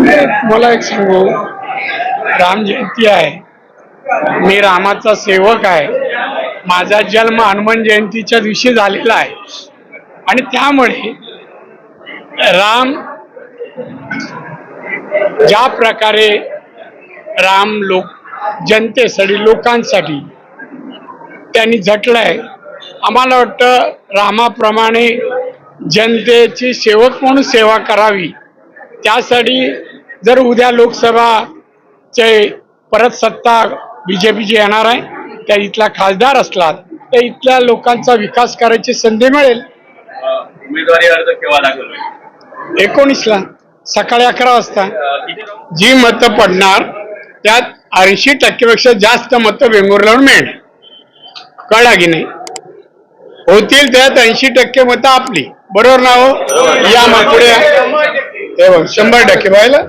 मला एक सांगू? राम जयंती आहे. मी रामाचा सेवक आहे. माझा जन्म हनुमान जयंतीच्या दिवशी झालेला आहे. आणि त्यामुळे राम ज्या प्रकारे राम लोक जनतेसाठी लोकांसाठी त्यांनी झटलाय आम्हाला वाटतं रामाप्रमाणे जनतेची सेवक म्हणून सेवा करावी. त्यासाठी जर उद्या लोकसभाचे परत सत्ता बीजेपीची येणार आहे त्या इथला खासदार असला तर इथल्या लोकांचा विकास करायची संधी मिळेल. उमेदवारी अर्ज केव्हा दाखल होईल एकोणीसला सकाळी अकरा वाजता. जी मतं पडणार त्यात ऐंशी टक्केपेक्षा जास्त मतं वेंगुर्ल्यावर मिळणार कळला की नाही? होतील त्यात ऐंशी टक्के मतं आपली. बरोबर ना हो? या पुढे. हे बघ शंभर टक्के पाहिलं?